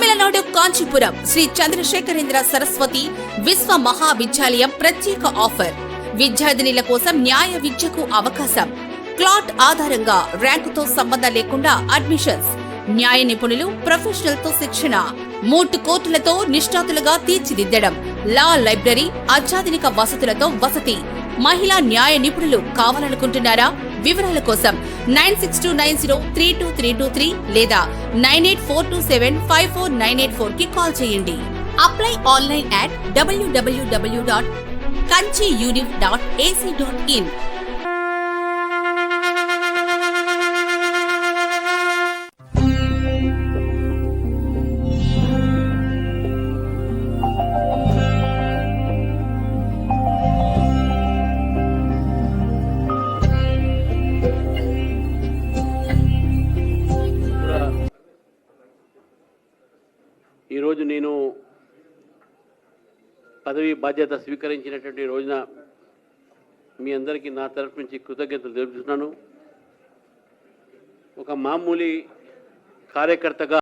తమిళనాడు కాంచీపురం. శ్రీ చంద్రశేఖరేంద్ర సరస్వతి విశ్వ మహావిద్యాలయం ప్రత్యేక ఆఫర్. విద్యార్థినిల కోసం న్యాయ విద్యకు అవకాశం. క్లాట్ ఆధారంగా ర్యాంకుతో సంబంధం లేకుండా అడ్మిషన్స్. న్యాయ నిపుణులు ప్రొఫెషనల్తో శిక్షణ. మూటు కోర్టులతో నిష్ణాతులుగా తీర్చిదిద్దడం. లా లైబ్రరీ అత్యాధునిక వసతులతో వసతి. మహిళా న్యాయ నిపుణులు కావాలనుకుంటున్నారా? వివరాల కోసం nine six two nine zero three two three two three లేదా nine eight four two seven five four nine eight ఫోర్కి కాల్ చేయండి. Apply online at W W W dot Kanchi univ dot AC dot in. నేను పదవి బాధ్యత స్వీకరించినటువంటి రోజున మీ అందరికీ నా తరఫు నుంచి కృతజ్ఞతలు తెలుపుతున్నాను. ఒక మామూలు కార్యకర్తగా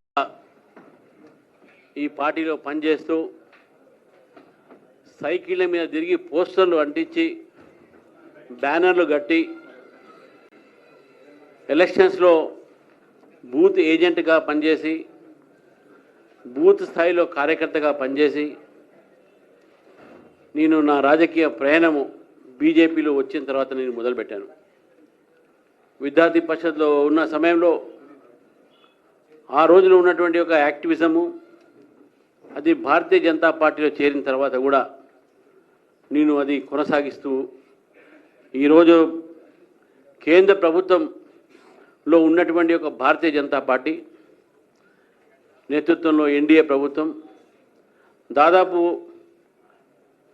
ఈ పార్టీలో పనిచేస్తూ సైకిళ్ళ మీద తిరిగి పోస్టర్లు అంటించి బ్యానర్లు కట్టి ఎలక్షన్స్లో బూత్ ఏజెంట్గా పనిచేసి బూత్ స్థాయిలో కార్యకర్తగా పనిచేసి నేను నా రాజకీయ ప్రయాణము బీజేపీలో వచ్చిన తర్వాత నేను మొదలుపెట్టాను. విద్యార్థి పరిషత్లో ఉన్న సమయంలో ఆ రోజున ఉన్నటువంటి ఒక యాక్టివిజము అది భారతీయ జనతా పార్టీలో చేరిన తర్వాత కూడా నేను అది కొనసాగిస్తూ ఈరోజు కేంద్ర ప్రభుత్వంలో ఉన్నటువంటి ఒక భారతీయ జనతా పార్టీ నేతృత్వంలో ఎన్డీఏ ప్రభుత్వం. దాదాపు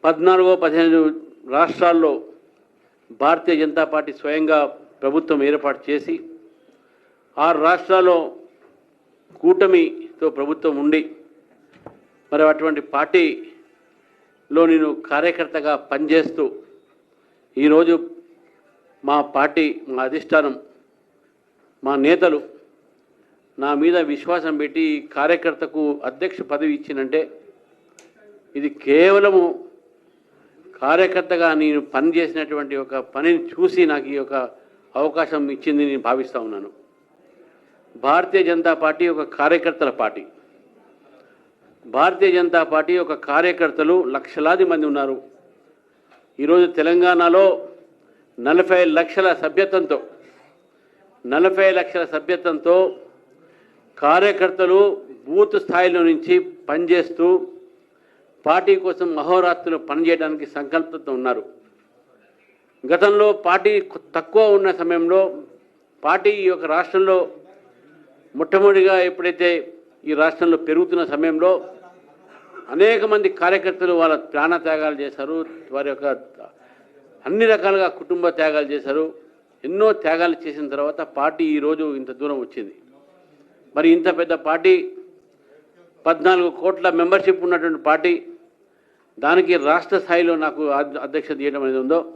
పద్నాలుగో పదిహేను రాష్ట్రాల్లో భారతీయ జనతా పార్టీ స్వయంగా ప్రభుత్వం ఏర్పాటు చేసి ఆరు రాష్ట్రాల్లో కూటమితో ప్రభుత్వం ఉండి మరి అటువంటి పార్టీలో నేను కార్యకర్తగా పనిచేస్తూ ఈరోజు మా పార్టీ మా అధిష్టానం మా నేతలు నా మీద విశ్వాసం పెట్టి కార్యకర్తకు అధ్యక్ష పదవి ఇచ్చినంటే ఇది కేవలము కార్యకర్తగా నేను పనిచేసినటువంటి ఒక పనిని చూసి నాకు ఈ యొక్క అవకాశం ఇచ్చింది నేను భావిస్తూ ఉన్నాను. భారతీయ జనతా పార్టీ ఒక కార్యకర్తల పార్టీ. భారతీయ జనతా పార్టీ ఒక కార్యకర్తలు లక్షలాది మంది ఉన్నారు. ఈరోజు తెలంగాణలో నలభై లక్షల సభ్యత్వంతో నలభై లక్షల సభ్యత్వంతో కార్యకర్తలు బూత్ స్థాయిలో నుంచి పనిచేస్తూ పార్టీ కోసం అహోరాత్రులు పనిచేయడానికి సంకల్పంతో ఉన్నారు. గతంలో పార్టీ తక్కువ ఉన్న సమయంలో పార్టీ ఈ యొక్క రాష్ట్రంలో మొట్టమొదటిగా ఎప్పుడైతే ఈ రాష్ట్రంలో పెరుగుతున్న సమయంలో అనేక మంది కార్యకర్తలు వాళ్ళ ప్రాణ త్యాగాలు చేశారు వారి యొక్క అన్ని రకాలుగా కుటుంబ త్యాగాలు చేశారు. ఎన్నో త్యాగాలు చేసిన తర్వాత పార్టీ ఈరోజు ఇంత దూరం వచ్చింది. మరి ఇంత పెద్ద పార్టీ పద్నాలుగు కోట్ల మెంబర్షిప్ ఉన్నటువంటి పార్టీ దానికి రాష్ట్ర స్థాయిలో నాకు అధ్యక్షత చేయడం అనేది ఉందో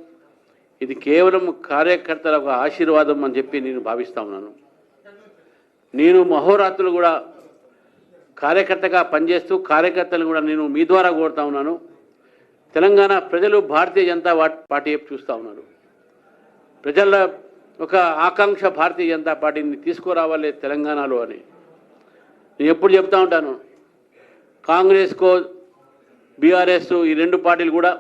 ఇది కేవలం కార్యకర్తల ఒక ఆశీర్వాదం అని చెప్పి నేను భావిస్తా ఉన్నాను. నేను మహోరాత్రులు కూడా కార్యకర్తగా పనిచేస్తూ కార్యకర్తలు కూడా నేను మీ ద్వారా కోరుతా ఉన్నాను. తెలంగాణ ప్రజలు భారతీయ జనతా వా- పార్టీ వైపు చూస్తూ ఉన్నారు. ప్రజల ఒక ఆకాంక్ష భారతీయ జనతా పార్టీని తీసుకురావాలి తెలంగాణలో అని. నేను ఎప్పుడు చెప్తా ఉంటాను కాంగ్రెస్కో బీఆర్ఎస్ ఈ రెండు పార్టీలు కూడా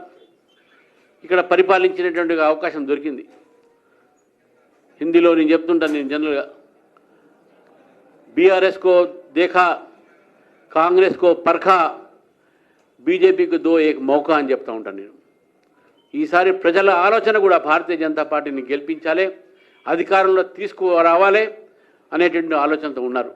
ఇక్కడ పరిపాలించినటువంటి అవకాశం దొరికింది. హిందీలో నేను చెప్తుంటాను నేను జనరల్గా. బీఆర్ఎస్కో దేఖా కాంగ్రెస్కో పర్ఖా బీజేపీకి దో ఏక్ మౌకా అని చెప్తా ఉంటాను నేను. ఈసారి ప్రజల ఆలోచన కూడా భారతీయ జనతా పార్టీని గెలిపించాలి. అధికారంలో తీసుకురావాలి అనేటువంటి ఆలోచనతో ఉన్నారు.